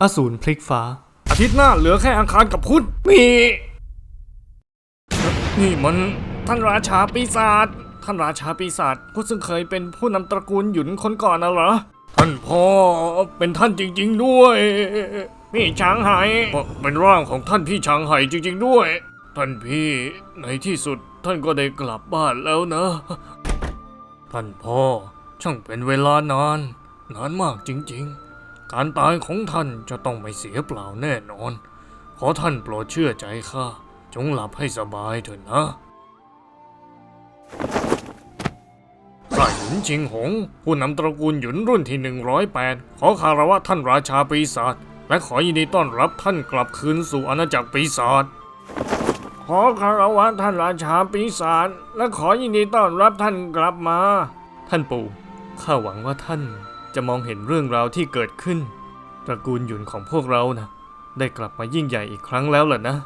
อสูรพลิกฟ้า อาทิตย์หน้าเหลือแค่อังคารกับพุธมีนี่มันท่านราชาปีศาจ ท่านราชาปีศาจผู้ซึ่งเคยเป็นผู้นำตระกูลหยุนคนก่อนน่ะเหรอ ท่านพ่อเป็นท่านจริง ๆ ด้วย พี่ช้างไห่เป็นร่างของท่านพี่ช้างไห่จริง ๆ ด้วย ท่านพี่ในที่สุดท่านก็ได้กลับบ้านแล้วนะ ท่านพ่อช่างเป็นเวลานาน นานมากจริง ๆ การตายของท่านจะต้องไม่เสียเปล่าแน่นอน ขอท่านโปรดเชื่อใจข้า จงหลับให้สบายเถิดนะข้าหยุนชิงหง ผู้นำตระกูลหยุนรุ่นที่ 108 ขอคารวะท่านราชาปีศาจ และขอยินดีต้อนรับท่านกลับคืนสู่อาณาจักรปีศาจ ขอคารวะท่านราชาปีศาจ และขอยินดีต้อนรับท่านกลับมา ท่านปู่ ข้าหวังว่าท่าน จะมองเห็นเรื่องราวที่เกิดขึ้น ตระกูลหยุนของพวกเรานะได้กลับมายิ่งใหญ่อีกครั้งแล้วล่ะนะ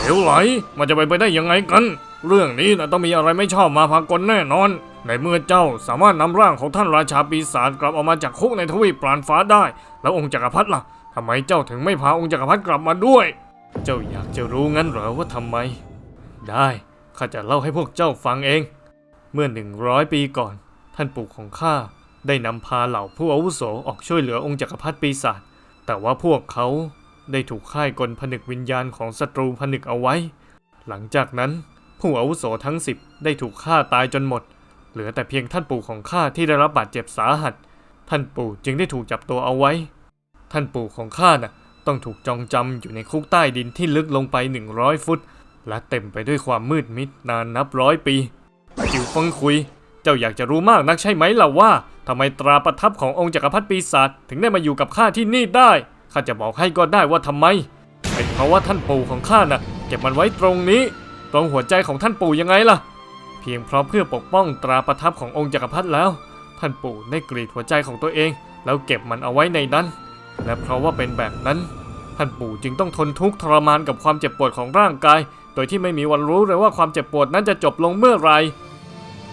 เหลวไหลมันจะไปไปได้ยังไงกัน เรื่องนี้นะต้องมีอะไรไม่ชอบมาพากลแน่นอน ในเมื่อเจ้าสามารถนำร่างของท่านราชาปีศาจกลับออกมาจากคุกในทวีปปรานฟ้าได้ แล้วองค์จักรพรรดิล่ะทำไมเจ้าถึงไม่พาองค์จักรพรรดิกลับมาด้วย เจ้าอยากจะรู้งั้นเหรอว่าทำไม ได้ข้าจะเล่าให้พวกเจ้าฟังเอง เมื่อหนึ่งร้อยปีก่อน ท่านปู่ของข้า ได้นำพาเหล่าผู้อาวุโสออกช่วยเหลือองค์จักรพรรดิปีศาจ แต่ว่าพวกเขาได้ถูกค่ายกลผนึกวิญญาณของศัตรูผนึกเอาไว้ หลังจากนั้นผู้อาวุโสทั้งสิบได้ถูกฆ่าตายจนหมด เหลือแต่เพียงท่านปู่ของข้าที่ได้รับบาดเจ็บสาหัส ท่านปู่จึงได้ถูกจับตัวเอาไว้ ท่านปู่ของข้าน่ะต้องถูกจองจำอยู่ในคุกใต้ดินที่ลึกลงไป 100 ฟุต และเต็มไปด้วยความมืดมิดนานนับร้อยปีจิวฟังคุย เจ้าอยากจะรู้มากนักใช่ไหมล่ะว่าทำไมตราประทับขององค์จักรพรรดิปีศาจถึงได้มาอยู่กับข้าที่นี่ได้ข้าจะบอกให้ก็ได้ว่าทำไม เป็นเพราะว่าท่านปู่ของข้าน่ะเก็บมันไว้ตรงนี้ ตรงหัวใจของท่านปู่ยังไงล่ะ เพียงเพราะเพื่อปกป้องตราประทับขององค์จักรพรรดิแล้ว ท่านปู่ได้กรีดหัวใจของตัวเอง แล้วเก็บมันเอาไว้ในนั้น และเพราะว่าเป็นแบบนั้น ท่านปู่จึงต้องทนทุกข์ทรมานกับความเจ็บปวดของร่างกาย โดยที่ไม่มีวันรู้เลยว่าความเจ็บปวดนั้นจะจบลงเมื่อไหร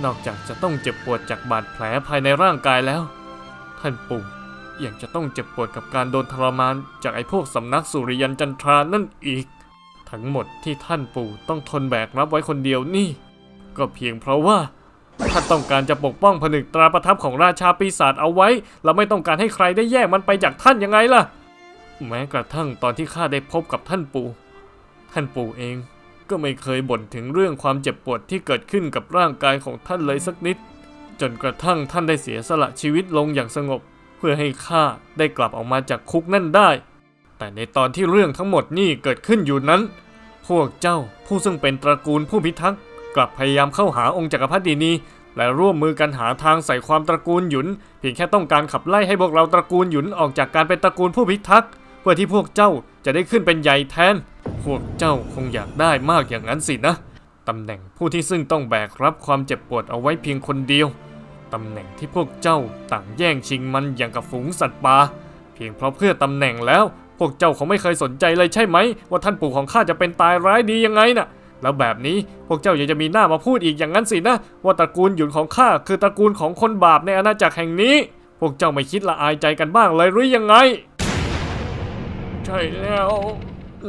นอกจากจะต้องเจ็บปวดจากบาดแผลภายในร่างกายแล้ว ท่านปู่ยังจะต้องเจ็บปวดกับการโดนทรมานจากไอ้พวกสำนักสุริยันจันทรานั่นอีก ทั้งหมดที่ท่านปู่ต้องทนแบกรับไว้คนเดียวนี่ ก็เพียงเพราะว่าท่านต้องการจะปกป้องผนึกตราประทับของราชาปีศาจเอาไว้ และไม่ต้องการให้ใครได้แยกมันไปจากท่านยังไงล่ะ แม้กระทั่งตอนที่ข้าได้พบกับท่านปู่ ท่านปู่เอง ก็ไม่เคยบ่นถึงเรื่องความเจ็บปวดที่เกิดขึ้นกับร่างกายของท่านเลยสักนิด จนกระทั่งท่านได้เสียสละชีวิตลงอย่างสงบ เพื่อให้ข้าได้กลับออกมาจากคุกนั่นได้ แต่ในตอนที่เรื่องทั้งหมดนี่เกิดขึ้นอยู่นั้น พวกเจ้าผู้ซึ่งเป็นตระกูลผู้พิทักษ์กลับพยายามเข้าหาองค์จักรพรรดินีและร่วมมือกันหาทางใส่ความตระกูลหยุนเพียงแค่ต้องการขับไล่ให้พวกเราตระกูลหยุนออกจากการเป็นตระกูลผู้พิทักษ์เพื่อที่พวกเจ้าจะได้ขึ้นเป็นใหญ่แทน พวกเจ้าคงอยากได้มากอย่างนั้นสินะ ตำแหน่งผู้ที่ซึ่งต้องแบกรับความเจ็บปวดเอาไว้เพียงคนเดียว ตำแหน่งที่พวกเจ้าต่างแย่งชิงมันอย่างกับฝูงสัตว์ป่า เพียงเพราะเพื่อตำแหน่งแล้ว พวกเจ้าคงไม่เคยสนใจเลยใช่ไหม ว่าท่านปู่ของข้าจะเป็นตายร้ายดียังไงน่ะ แล้วแบบนี้พวกเจ้ายังจะมีหน้ามาพูดอีกอย่างนั้นสินะว่าตระกูลหยุนของข้าคือตระกูลของคนบาปในอาณาจักรแห่งนี้ พวกเจ้าไม่คิดละอายใจกันบ้างเลยหรือยังไง ใช่แล้ว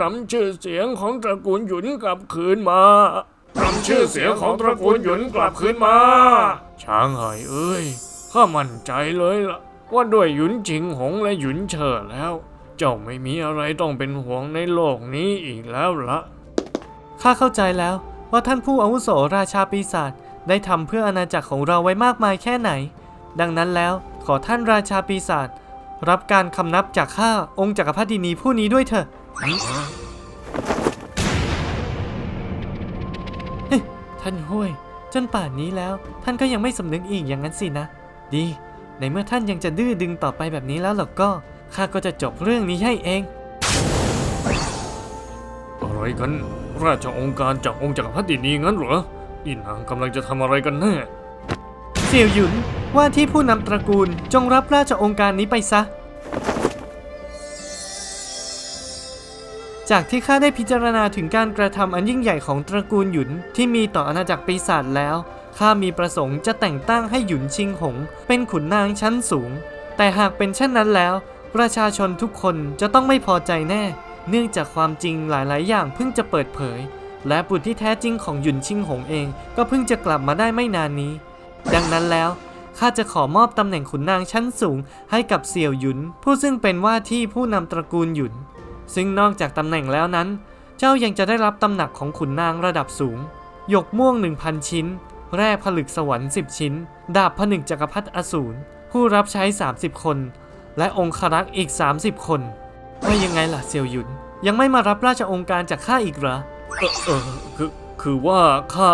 นำชื่อเสียงของตระกูลหยุนกลับคืนมานำชื่อเสียงของตระกูลหยุนกลับคืนมา ช้างหายเอ้ยข้ามั่นใจเลยล่ะ ว่าด้วยหยุนจิงหงและหยุนเฉิดแล้ว เจ้าไม่มีอะไรต้องเป็นห่วงในโลกนี้อีกแล้วละข้าเข้าใจแล้วว่าท่านผู้อาวุโสราชาปีศาจได้ทำเพื่ออาณาจักรของเราไว้มากมายแค่ไหน ดังนั้นแล้วขอท่านราชาปีศาจรับการคำนับจากข้าองค์จักรพรรดินีผู้นี้ด้วยเถอะ ท่านห้วย จนป่านนี้แล้ว ท่านก็ยังไม่สำนึกอีกอย่างนั้นสินะ ดี ในเมื่อท่านยังจะดื้อดึงต่อไปแบบนี้แล้วหรอกก็ข้าก็จะจบเรื่องนี้ให้เองอะไรกัน ราชองค์การจากองค์จักรพรรดินีงั้นเหรอนี่นางกำลังจะทำอะไรกันแน่เสี่ยวหยุนว่าที่ผู้นำตระกูลจงรับราชองค์การนี้ไปซะ จากที่ข้าได้พิจารณาถึงการกระทำอันยิ่งใหญ่ของตระกูลหยุนที่มีต่ออาณาจักรปีศาจแล้วข้ามีประสงค์จะแต่งตั้งให้หยุนชิงหง เป็นขุนนางชั้นสูง แต่หากเป็นเช่นนั้นแล้ว ประชาชนทุกคนจะต้องไม่พอใจแน่ เนื่องจากความจริงหลาย ๆ อย่างเพิ่งจะเปิดเผย และบุตรที่แท้จริงของหยุนชิงหงเองก็เพิ่งจะกลับมาได้ไม่นานนี้ ดังนั้นแล้วข้าจะขอมอบตำแหน่งขุนนางชั้นสูงให้กับเสี่ยวหยุน ผู้ซึ่งเป็นว่าที่ผู้นำตระกูลหยุน ซึ่งนอกจากตำแหน่งแล้วนั้น เจ้ายังจะได้รับตำหนักของขุนนางระดับสูง หยกม่วง 1,000 ชิ้น แร่ผลึกสวรรค์ 10 ชิ้น ดาบผนึกจักรพรรดิอสูร ผู้รับใช้ 30 คน และองครักษ์อีก 30 คนว่ายังไงล่ะเสี่ยวหยุน ยังไม่มารับราชองค์การจากข้าอีกเหรอ เออเออคือคือว่าข้า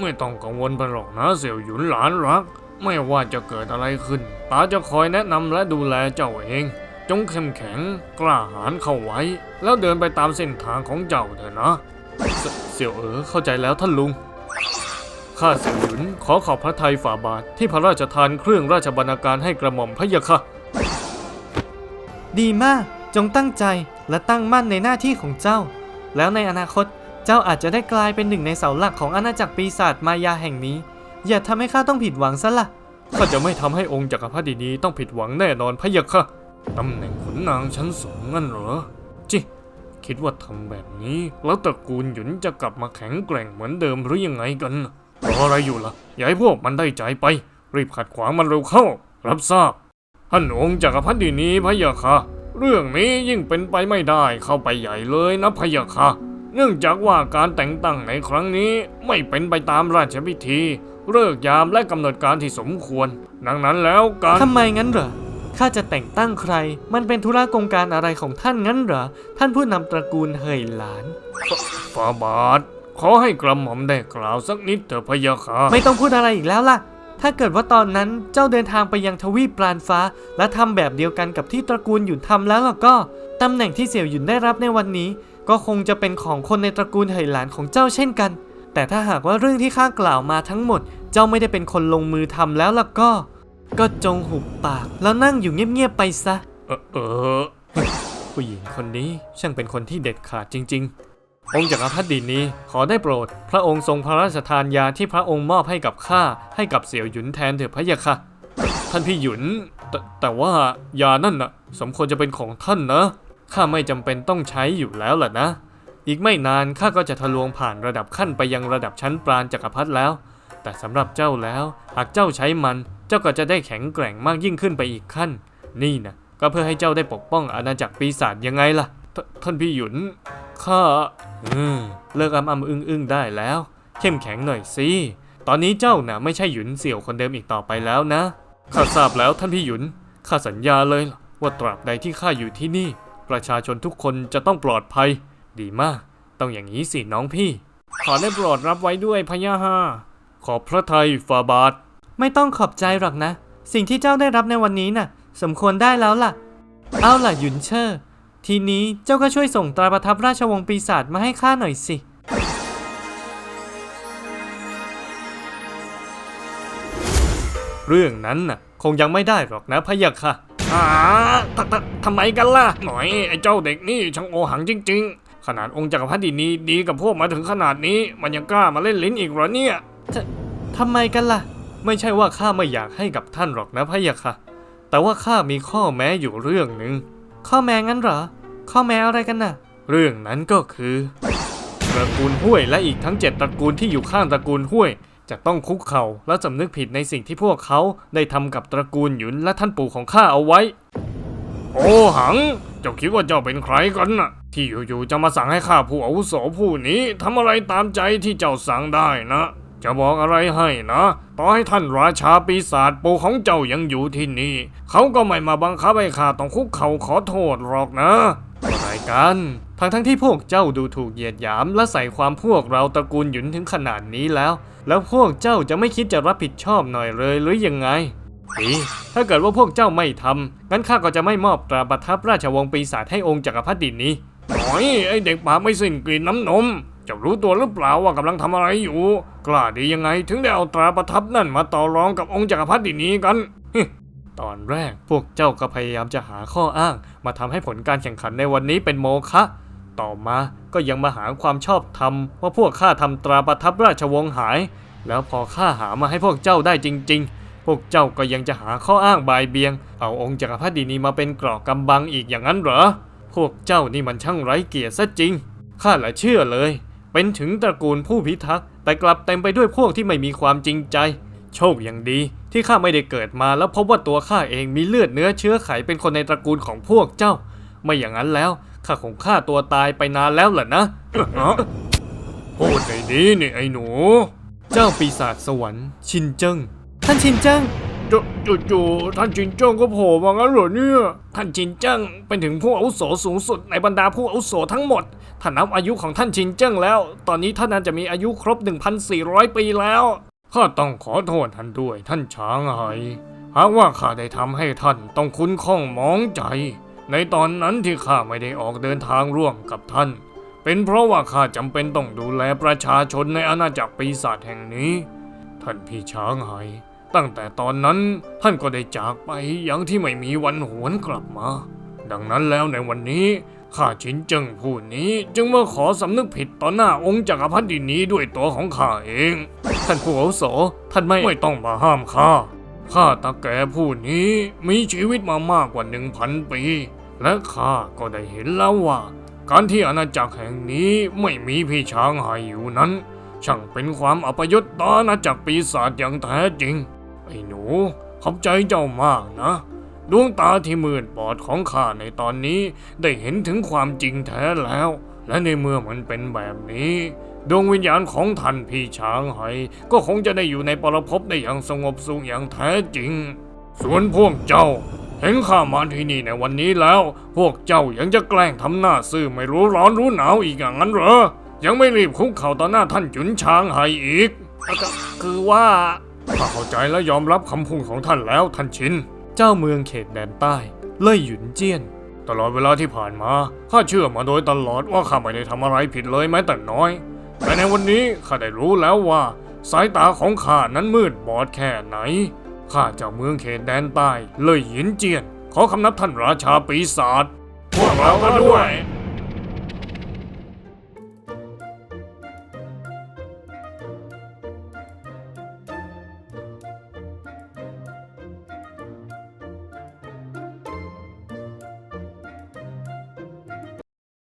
ไม่ต้องกังวลไปหรอกนะเสี่ยวหยุนหลานรัก ไม่ว่าจะเกิดอะไรขึ้นตาจะคอยแนะนำและดูแลเจ้าเอง จงเข้มแข็งกล้าหาญเข้าไว้ แล้วเดินไปตามเส้นทางของเจ้าเถอะนะเสเสี่ยวเอ๋อเข้าใจแล้วท่านลุง ข้าเสี่ยวหยุนขอขอบพระทัยฝ่าบาทที่พระราชทานเครื่องราชบรรณาการให้กระหม่อมพะยะค่ะ ดีมาก จงตั้งใจและตั้งมั่นในหน้าที่ของเจ้า แล้วในอนาคตเจ้าอาจจะได้กลายเป็นหนึ่งในเสาหลักของอาณาจักรปีศาจมายาแห่งนี้ อย่าทำให้ข้าต้องผิดหวังซะละข้าจะไม่ทำให้องค์จักรพรรดินีต้องผิดหวังแน่นอนพะยะค่ะ ตำแหน่งขุนนางชั้นสูงงั้นเหรอ จิคิดว่าทำแบบนี้ แล้วตระกูลหยุนจะกลับมาแข็งแกร่งเหมือนเดิมหรือยังไงกันรออะไรอยู่ล่ะอย่าให้พวกมันได้ใจไป รีบขัดขวางมันเร็วเข้า รับทราบท่านองค์จักรพรรดินี้พะยะค่ะ เรื่องนี้ยิ่งเป็นไปไม่ได้เข้าไปใหญ่เลยนะพะยะค่ะ เนื่องจากว่าการแต่งตั้งในครั้งนี้ไม่เป็นไปตามราชพิธีเลิกยามและกำหนดการที่สมควร ดังนั้นแล้วการทำไมงั้นเหรอ ข้าจะแต่งตั้งใคร มันเป็นธุระกงการอะไรของท่านงั้นเหรอ ท่านผู้นำตระกูลเหยหลานฟาบาทขอให้กระหม่อมได้กล่าวสักนิดเถอะพะยะค่ะไม่ต้องพูดอะไรอีกแล้วล่ะ ถ้าเกิดว่าตอนนั้นเจ้าเดินทางไปยังทวีปปลานฟ้า และทำแบบเดียวกันกับที่ตระกูลหยุนทำแล้วล่ะก็ตำแหน่งที่เสี่ยวหยุนได้รับในวันนี้ ก็คงจะเป็นของคนในตระกูลเหยหลานของเจ้าเช่นกัน แต่ถ้าหากว่าเรื่องที่ข้ากล่าวมาทั้งหมด เจ้าไม่ได้เป็นคนลงมือทำแล้วล่ะก็ ก็จงหุบปากแล้วนั่งอยู่เงียบๆไปซะ เออเออผู้หญิงคนนี้ช่างเป็นคนที่เด็ดขาดจริง ๆ องค์จักรพรรดินีขอได้โปรด พระองค์ทรงพระราชทานยาที่พระองค์มอบให้กับข้าให้กับเสี่ยวหยุนแทนเถิดพะยะค่ะ ท่านพี่หยุนแต่แต่ว่ายานั่นน่ะ สมควรจะเป็นของท่านนะข้าไม่จำเป็นต้องใช้อยู่แล้วล่ะนะ อีกไม่นานข้าก็จะทะลวงผ่านระดับขั้นไปยังระดับชั้นปราณจักรพรรดิแล้ว แต่สำหรับเจ้าแล้วหากเจ้าใช้มันเจ้าก็จะได้แข็งแกร่งมากยิ่งขึ้นไปอีกขั้น นี่นะก็เพื่อให้เจ้าได้ปกป้องอาณาจักรปีศาจยังไงล่ะทท่านพี่หยุนข้าอืมเลิกอำอำอึ้งอึ้งได้แล้ว เข้มแข็งหน่อยสิตอนนี้เจ้าน่ะไม่ใช่หยุนเสี่ยวคนเดิมอีกต่อไปแล้วนะข้าทราบแล้วท่านพี่หยุนข้าสัญญาเลยว่าตราบใดที่ข้าอยู่ที่นี่ ประชาชนทุกคนจะต้องปลอดภัย ดีมาก ต้องอย่างนี้สิน้องพี่ ขอได้โปรดรับไว้ด้วยพะยะค่ะขอพระไทยฝ่าบาท ไม่ต้องขอบใจหรอกนะ สิ่งที่เจ้าได้รับในวันนี้น่ะ สมควรได้แล้วล่ะ เอาล่ะหยุนเชอร์ทีนี้เจ้าก็ช่วยส่งตราประทับราชวงศ์ปีศาจมาให้ข้าหน่อยสิ เรื่องนั้นน่ะ คงยังไม่ได้หรอกนะพะยะค่ะอ่าทททำไมกันล่ะ หน่อยไอ้เจ้าเด็กนี่ช่างโอหังจริง ๆ ขนาดองค์จักรพรรดินีดีกับพวกมาถึงขนาดนี้ มันยังกล้ามาเล่นลิ้นอีกเหรอเนี่ยทำไมกันล่ะ ไม่ใช่ว่าข้าไม่อยากให้กับท่านหรอกนะพะยะค่ะ แต่ว่าข้ามีข้อแม้อยู่เรื่องหนึ่ง ข้อแม้งั้นเหรอ ข้อแม้อะไรกันน่ะ เรื่องนั้นก็คือตระกูลห้วยและอีกทั้งเจ็ดตระกูลที่อยู่ข้างตระกูลห้วย จะต้องคุกเข่าและสำนึกผิดในสิ่งที่พวกเขาได้ทำกับตระกูลหยุนและท่านปู่ของข้าเอาไว้ โอหัง เจ้าคิดว่าเจ้าเป็นใครกันน่ะ ที่อยู่ๆจะมาสั่งให้ข้าผู้อาวุโสผู้นี้ทำอะไรตามใจที่เจ้าสั่งได้นะ จะบอกอะไรให้นะต่อให้ท่านราชาปีศาจปู่ของเจ้ายังอยู่ที่นี่ เขาก็ไม่มาบังคับให้ข้าต้องคุกเข่าขอโทษหรอกนะอะไรกันทั้งทั้งที่พวกเจ้าดูถูกเหยียดหยามและใส่ความพวกเราตระกูลหยุนถึงขนาดนี้แล้ว แล้วพวกเจ้าจะไม่คิดจะรับผิดชอบหน่อยเลยหรือยังไงดีถ้าเกิดว่าพวกเจ้าไม่ทำงั้นข้าก็จะไม่มอบตราประทับราชวงศ์ปีศาจให้องค์จักรพรรดินี้หน่อยไอเด็กปากไม่สิ้นกลิ่นน้ำนม เจ้ารู้ตัวหรือเปล่าว่ากำลังทำอะไรอยู่ กล้าดียังไงถึงได้เอาตราประทับนั่นมาต่อรองกับองค์จักรพรรดินี้กันตอนแรกพวกเจ้าก็พยายามจะหาข้ออ้าง มาทำให้ผลการแข่งขันในวันนี้เป็นโมฆะต่อมาก็ยังมาหาความชอบธรรมว่าพวกข้าทำตราประทับราชวงศ์หาย แล้วพอข้าหามาให้พวกเจ้าได้จริง ๆ พวกเจ้าก็ยังจะหาข้ออ้างบายเบียง เอาองค์จักรพรรดินีมาเป็นเกราะกำบังอีกอย่างนั้นเหรอ พวกเจ้านี่มันช่างไร้เกียรติซะจริงข้าละเชื่อเลย เป็นถึงตระกูลผู้พิทักษ์แต่กลับเต็มไปด้วยพวกที่ไม่มีความจริงใจ โชคอย่างดีที่ข้าไม่ได้เกิดมาแล้วพบว่าตัวข้าเองมีเลือดเนื้อเชื้อไขเป็นคนในตระกูลของพวกเจ้า ไม่อย่างนั้นแล้วข้าคงฆ่าตัวตายไปนานแล้วล่ะนะพูดได้ดีนี่ไอ้หนู เจ้าปีศาจสวรรค์ชินเจิ้งท่านชินเจิ้ง จู่ๆท่านจินเจ้งก็โผล่มางั้นเหรอเนี่ย ท่านจินเจิ้งเป็นถึงผู้อาวุโสสูงสุดในบรรดาผู้อาวุโสทั้งหมด ถ้านับอายุของท่านจินเจิ้งแล้ว ตอนนี้ท่านน่าจะมีอายุครบ 1,400 ปีแล้ว ข้าต้องขอโทษท่านด้วยท่านช้างไห้หากว่าข้าได้ทำให้ท่านต้องคุ้นข้องมองใจ ในตอนนั้นที่ข้าไม่ได้ออกเดินทางร่วมกับท่าน เป็นเพราะว่าข้าจำเป็นต้องดูแลประชาชนในอาณาจักรปีศาจแห่งนี้ ท่านพี่ช้างไห้ ตั้งแต่ตอนนั้นท่านก็ได้จากไปอย่างที่ไม่มีวันหวนกลับมา ดังนั้นแล้วในวันนี้ข้าชินเจิงผู้นี้จึงมาขอสำนึกผิดต่อหน้าองค์จักรพรรดินีด้วยตัวของข้าเอง ท่านผู้อาวุโสท่านไม่ไม่ต้องมาห้ามข้าข้าตาแก่ผู้นี้มีชีวิตมามากกว่าหนึ่งพันปี และข้าก็ได้เห็นแล้วว่า การที่อาณาจักรแห่งนี้ไม่มีพี่ช้างหายอยู่นั้น ช่างเป็นความอัปยศต่ออาณาจักรปีศาจอย่างแท้จริง ไอ้หนู ขอบใจเจ้ามากนะ ดวงตาที่มืดบอดของข้าในตอนนี้ได้เห็นถึงความจริงแท้แล้ว และในเมื่อมันเป็นแบบนี้ ดวงวิญญาณของท่านพี่ช้างไห้ก็คงจะได้อยู่ในปรภพได้อย่างสงบสุขอย่างแท้จริง ส่วนพวกเจ้าเห็นข้ามาที่นี่ในวันนี้แล้ว พวกเจ้ายังจะแกล้งทำหน้าซื่อไม่รู้ร้อนรู้หนาวอีกอย่างนั้นเหรอ ยังไม่รีบคุกเข่าต่อหน้าท่านจุนช้างไห้อีกก็คือว่า ข้าเข้าใจและยอมรับคำพูดของท่านแล้วท่านชิน เจ้าเมืองเขตแดนใต้ เล่ยหยุนเจี้ยน ตลอดเวลาที่ผ่านมาข้าเชื่อมาโดยตลอดว่าข้าไม่ได้ทำอะไรผิดเลยแม้แต่น้อย แต่ในวันนี้ข้าได้รู้แล้วว่า สายตาของข้านั้นมืดบอดแค่ไหนข้าเจ้าเมืองเขตแดนใต้ เล่ยหยินเจียน ขอคำนับท่านราชาปีศาจพวกเราก็ด้วย